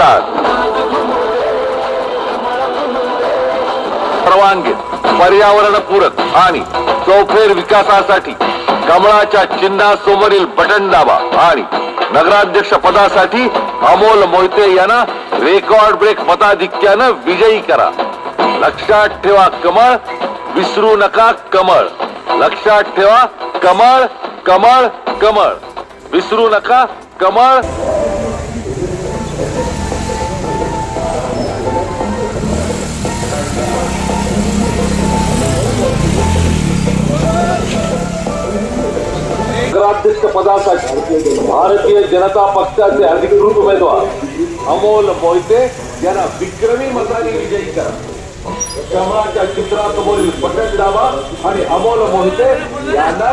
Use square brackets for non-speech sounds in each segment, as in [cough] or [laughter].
मतदान परवानगी पर्यावरणपूरक आणि चौफेर विकासासाठी कमळाच्या चिन्हासमोरील बटन दाबा आणि नगराध्यक्ष पदासाठी अमोल मोहिते यांना रेकॉर्ड ब्रेक मताधिक्यानं विजयी करा. लक्षात ठेवा कमळ विसरू नका कमळ. लक्षात ठेवा कमळ कमळ कमळ. विसरू नका कमळ नगराध्यक्ष पदासाठी भारतीय जनता पक्षाचे अधिकृत उमेदवार अमोल मोहिते यांना विक्रमी मताने विजयी करा. कमळाच्या चित्रासमोरील बटन दाबा आणि अमोल मोहिते यांना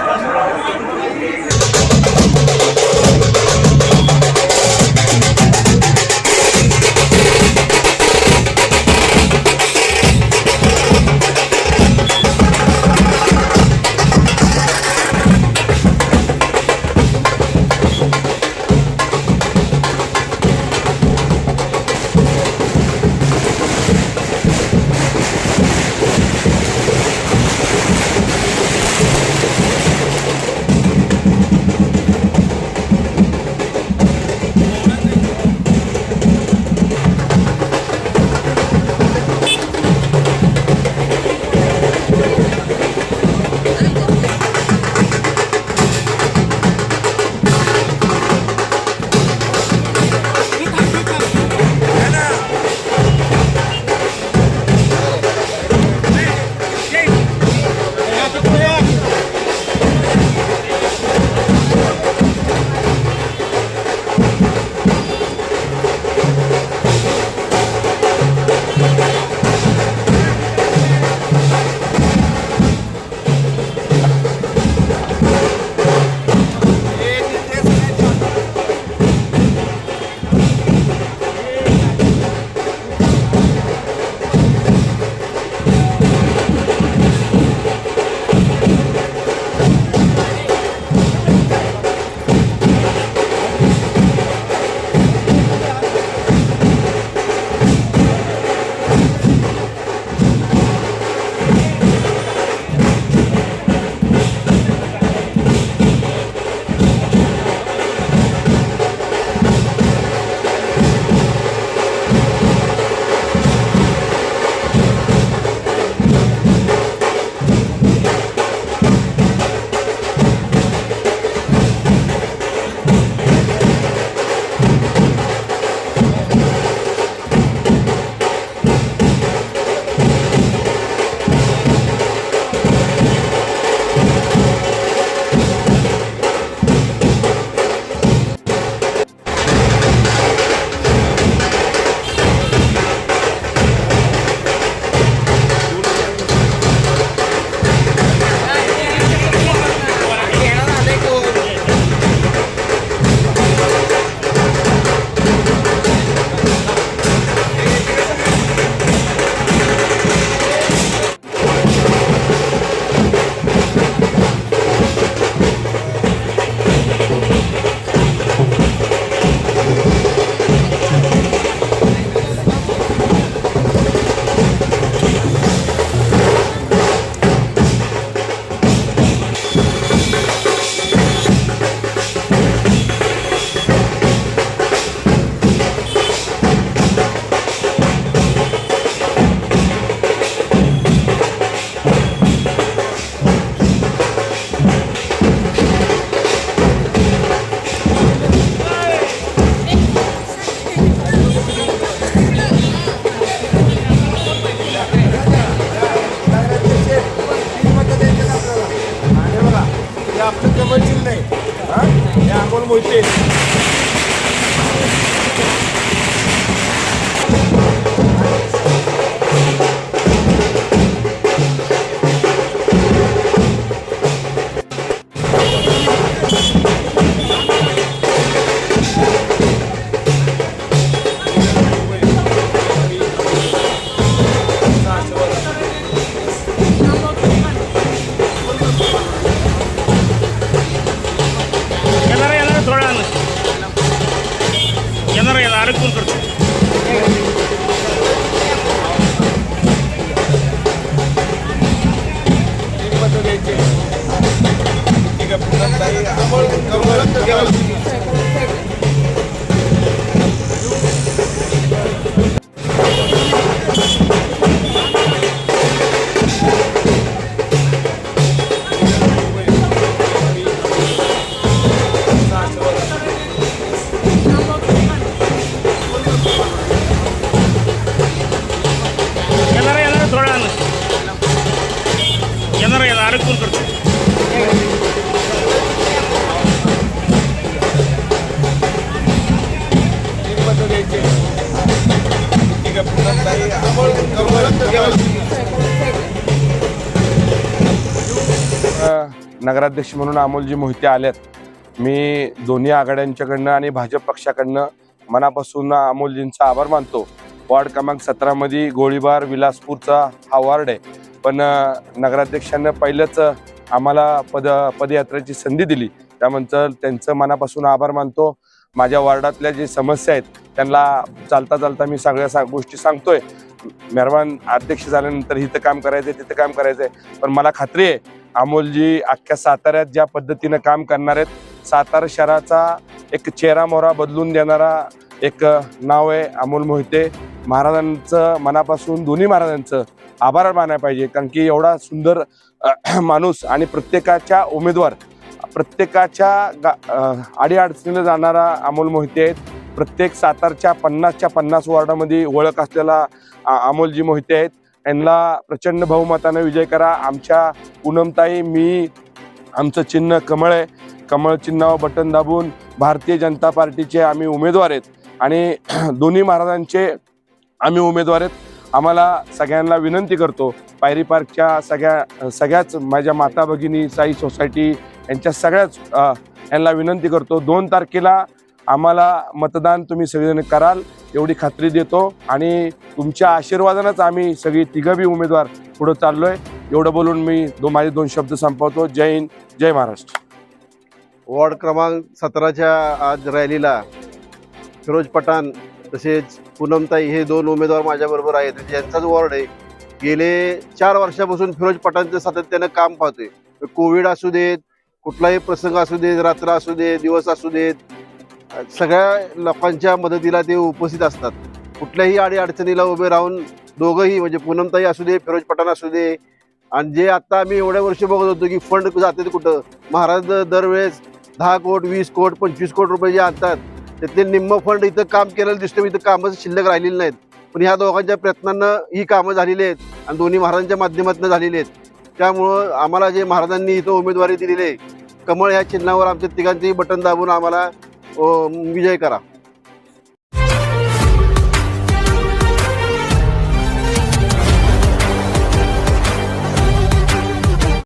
हे पूनमताई नगराध्यक्ष म्हणून अमोलजी मोहिते आल्यात मी दोन्ही आघाड्यांच्याकडनं आणि भाजप पक्षाकडनं मनापासून अमोलजींचा आभार मानतो. वॉर्ड क्रमांक सतरामध्ये गोळीबार विलासपूरचा हा वॉर्ड आहे. पण नगराध्यक्षांना पहिलंच आम्हाला पद पदयात्रेची संधी दिली. त्यानंतर त्यांचं मनापासून आभार मानतो. माझ्या वॉर्डातल्या जे समस्या आहेत त्यांना चालता चालता मी सगळ्या सा गोष्टी सांगतोय. मेहरबान अध्यक्ष झाल्यानंतर इथं काम करायचंय तिथं काम करायचंय. पण मला खात्री आहे अमोलजी अख्ख्या साताऱ्यात ज्या पद्धतीनं काम करणार आहेत सातारा शहराचा एक चेहरा मोहरा बदलून देणारा एक नाव आहे अमोल मोहिते. महाराजांचं मनापासून दोन्ही महाराजांचं आभार मानायला पाहिजे कारण की एवढा सुंदर [clears throat] माणूस आणि प्रत्येकाच्या उमेदवार प्रत्येकाच्या गा अ, अडीअडचणीला जाणारा अमोल मोहिते आहेत. प्रत्येक सातारच्या पन्नासच्या पन्नास वॉर्डामध्ये ओळख असलेला अमोलजी मोहिते आहेत. यांना प्रचंड बहुमतानं विजय करा. आमच्या पूनमताई मी आमचं चिन्ह कमळ आहे. कमळ चिन्हावर बटन दाबून भारतीय जनता पार्टीचे आम्ही उमेदवार आहेत. आणि [clears throat] दोन्ही महाराजांचे आम्ही उमेदवार आहेत. आम्हाला सगळ्यांना विनंती करतो पायरी पार्कच्या सगळ्या सगळ्याच माझ्या माता भगिनी साई सोसायटी यांच्या सगळ्याच यांना विनंती करतो. दोन तारखेला आम्हाला मतदान तुम्ही सगळेजण कराल एवढी खात्री देतो. आणि तुमच्या आशीर्वादानंच आम्ही सगळी तिघबी उमेदवार पुढं चाललोय. एवढं बोलून मी दो माझे दोन शब्द संपवतो. जय हिंद जय महाराष्ट्र. वॉर्ड क्रमांक सतराच्या आज रॅलीला फिरोज पठाण तसेच पूनमताई हे दोन उमेदवार माझ्याबरोबर आहेत. यांचाच वॉर्ड आहे. गेले चार वर्षापासून फिरोज पठाणचं सातत्यानं काम पाहतोय. कोविड असू देत कुठलाही प्रसंग असू देत रात्र असू देत दिवस असू देत सगळ्या लोकांच्या मदतीला ते उपस्थित असतात. कुठल्याही आडी अडचणीला उभे राहून दोघंही म्हणजे पूनमताई असू दे फिरोज पठाण असू दे आणि जे आत्ता आम्ही एवढ्या वर्ष बघत होतो की फंड जाते कुठं? महाराज दरवेळेस दहा कोट वीस कोट पंचवीस कोट रुपये जे आणतात त्यातले निम्म फंड इथं काम केलेलं दिसतं इथं कामच शिल्लक राहिलेली नाहीत. पण ह्या दोघांच्या प्रयत्नांनं ही कामं झालेली आहेत आणि दोन्ही महाराजांच्या माध्यमातून झालेली आहेत. त्यामुळं आम्हाला जे महाराजांनी इथं उमेदवारी दिलेली आहे कमळ ह्या चिन्हावर आमच्या तिघांचेही बटन दाबून आम्हाला विजय करा.